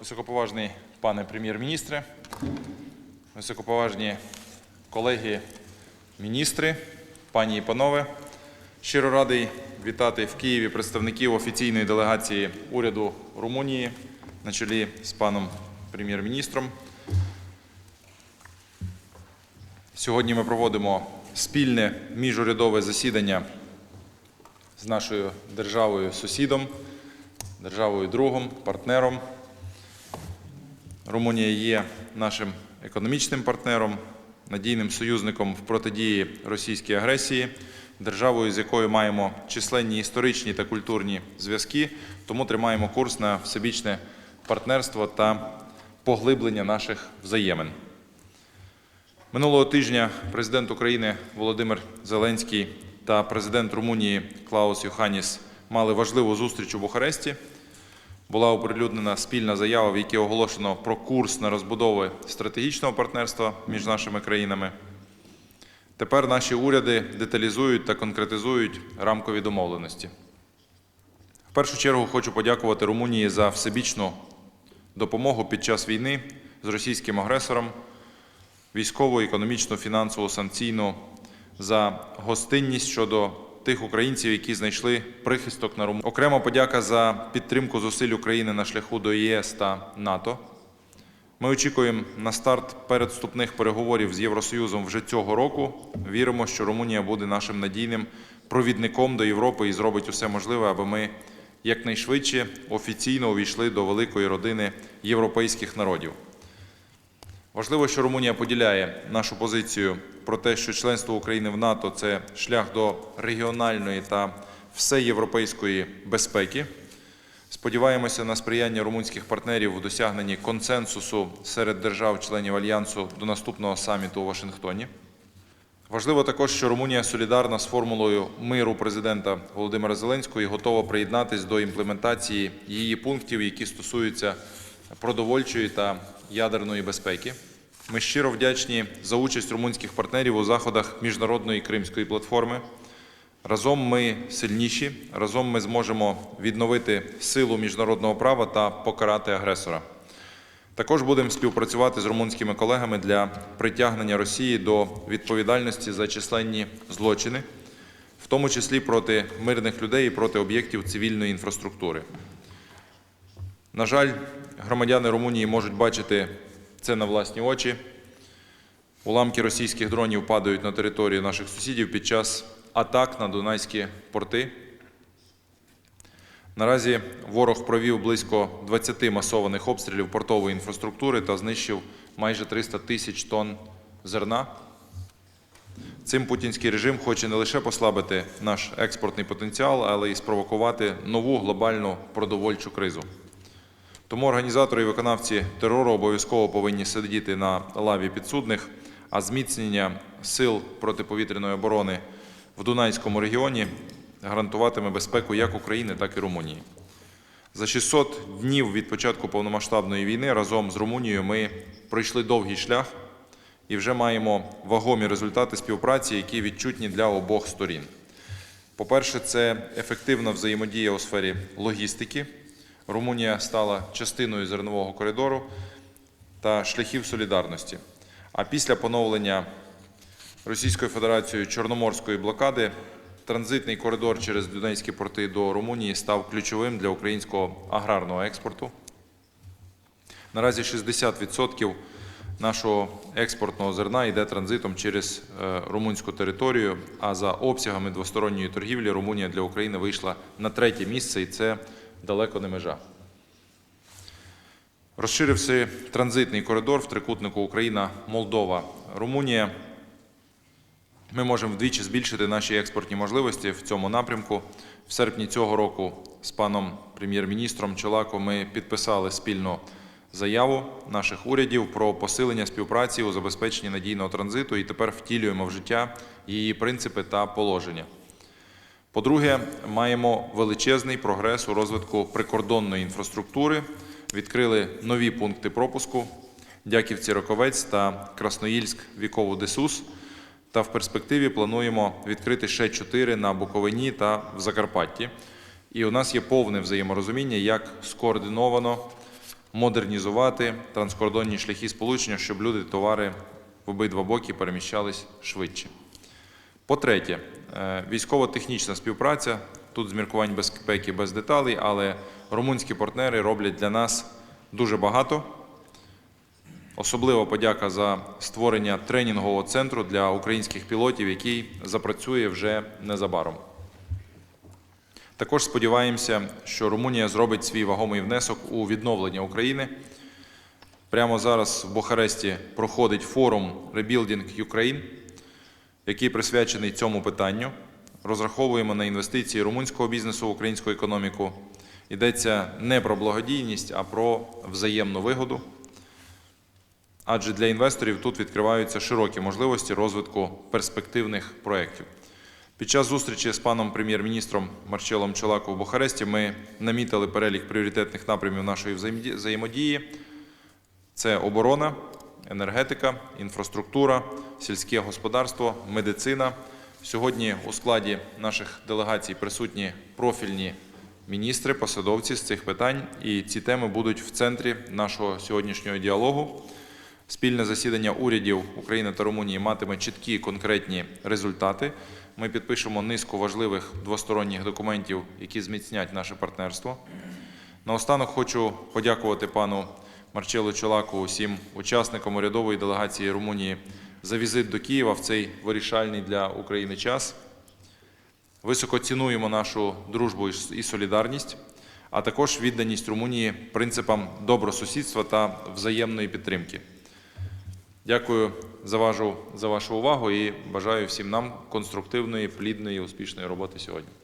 Високоповажний пане прем'єр-міністре, високоповажні колеги міністри, пані і панове. Щиро радий вітати в Києві представників офіційної делегації уряду Румунії на чолі з паном прем'єр-міністром. Сьогодні ми проводимо спільне міжурядове засідання з нашою державою сусідом, державою другом, партнером. Румунія є нашим економічним партнером, надійним союзником в протидії російській агресії, державою, з якою маємо численні історичні та культурні зв'язки, тому тримаємо курс на всебічне партнерство та поглиблення наших взаємин. Минулого тижня президент України Володимир Зеленський та президент Румунії Клаус Йоханіс мали важливу зустріч у Бухаресті. Була оприлюднена спільна заява, в якій оголошено про курс на розбудову стратегічного партнерства між нашими країнами. Тепер наші уряди деталізують та конкретизують рамкові домовленості. В першу чергу хочу подякувати Румунії за всебічну допомогу під час війни з російським агресором, військову, економічну, фінансову, санкційну, за гостинність щодо тих українців, які знайшли прихисток на Румунії. Окрема подяка за підтримку зусиль України на шляху до ЄС та НАТО. Ми очікуємо на старт передступних переговорів з Євросоюзом вже цього року. Віримо, що Румунія буде нашим надійним провідником до Європи і зробить усе можливе, аби ми якнайшвидше офіційно увійшли до великої родини європейських народів. Важливо, що Румунія поділяє нашу позицію про те, що членство України в НАТО це шлях до регіональної та всеєвропейської безпеки. Сподіваємося на сприяння румунських партнерів у досягненні консенсусу серед держав-членів альянсу до наступного саміту у Вашингтоні. Важливо також, що Румунія солідарна з формулою миру президента Володимира Зеленського і готова приєднатись до імплементації її пунктів, які стосуються продовольчої та ядерної безпеки. Ми щиро вдячні за участь румунських партнерів у заходах міжнародної кримської платформи. Разом ми сильніші, разом ми зможемо відновити силу міжнародного права та покарати агресора. Також будемо співпрацювати з румунськими колегами для притягнення Росії до відповідальності за численні злочини, в тому числі проти мирних людей і проти об'єктів цивільної інфраструктури. На жаль, громадяни Румунії можуть бачити це на власні очі. Уламки російських дронів падають на територію наших сусідів під час атак на дунайські порти. Наразі ворог провів близько 20 масованих обстрілів портової інфраструктури та знищив майже 300 тисяч тонн зерна. Цим путінський режим хоче не лише послабити наш експортний потенціал, але й спровокувати нову глобальну продовольчу кризу. Тому організатори і виконавці терору обов'язково повинні сидіти на лаві підсудних, а зміцнення сил протиповітряної оборони в Дунайському регіоні гарантуватиме безпеку як України, так і Румунії. За 600 днів від початку повномасштабної війни разом з Румунією ми пройшли довгий шлях і вже маємо вагомі результати співпраці, які відчутні для обох сторін. По-перше, це ефективна взаємодія у сфері логістики. Румунія стала частиною зернового коридору та шляхів солідарності. А після поновлення Російською Федерацією Чорноморської блокади транзитний коридор через Дунайські порти до Румунії став ключовим для українського аграрного експорту. Наразі 60% нашого експортного зерна йде транзитом через е, румунську територію, а за обсягами двосторонньої торгівлі Румунія для України вийшла на третє місце, і це далеко не межа. Розширився транзитний коридор в трикутнику Україна, Молдова, Румунія. Ми можемо вдвічі збільшити наші експортні можливості в цьому напрямку. В серпні цього року з паном прем'єр-міністром Чолако ми підписали спільну заяву наших урядів про посилення співпраці у забезпеченні надійного транзиту і тепер втілюємо в життя її принципи та положення. По-друге, маємо величезний прогрес у розвитку прикордонної інфраструктури. Відкрили нові пункти пропуску Дяківці Роковець та Красноїльськ Вікову Десус. Та в перспективі плануємо відкрити ще чотири на Буковині та в Закарпатті. І у нас є повне взаєморозуміння, як скоординовано модернізувати транскордонні шляхи сполучення, щоб люди, товари в обидва боки переміщались швидше. По-третє, е, військово-технічна співпраця. Тут з міркувань безпеки без деталей, але румунські партнери роблять для нас дуже багато. Особлива подяка за створення тренінгового центру для українських пілотів, який запрацює вже незабаром. Також сподіваємося, що Румунія зробить свій вагомий внесок у відновлення України. Прямо зараз в Бухаресті проходить форум Rebuilding Ukraine, який присвячений цьому питанню. Розраховуємо на інвестиції румунського бізнесу в українську економіку. Йдеться не про благодійність, а про взаємну вигоду. Адже для інвесторів тут відкриваються широкі можливості розвитку перспективних проєктів. Під час зустрічі з паном прем'єр-міністром Марчелом Чолако в Бухаресті ми намітили перелік пріоритетних напрямів нашої взаємодії. Це оборона, енергетика, інфраструктура, сільське господарство, медицина. Сьогодні у складі наших делегацій присутні профільні міністри, посадовці з цих питань, і ці теми будуть в центрі нашого сьогоднішнього діалогу. Спільне засідання урядів України та Румунії матиме чіткі конкретні результати. Ми підпишемо низку важливих двосторонніх документів, які зміцнять наше партнерство. Наостанок хочу подякувати пану Марчелу Чолаку, усім учасникам урядової делегації Румунії за візит до Києва в цей вирішальний для України час. Високо цінуємо нашу дружбу і солідарність, а також відданість Румунії принципам добросусідства та взаємної підтримки. Дякую за вашу, за вашу увагу і бажаю всім нам конструктивної, плідної, успішної роботи сьогодні.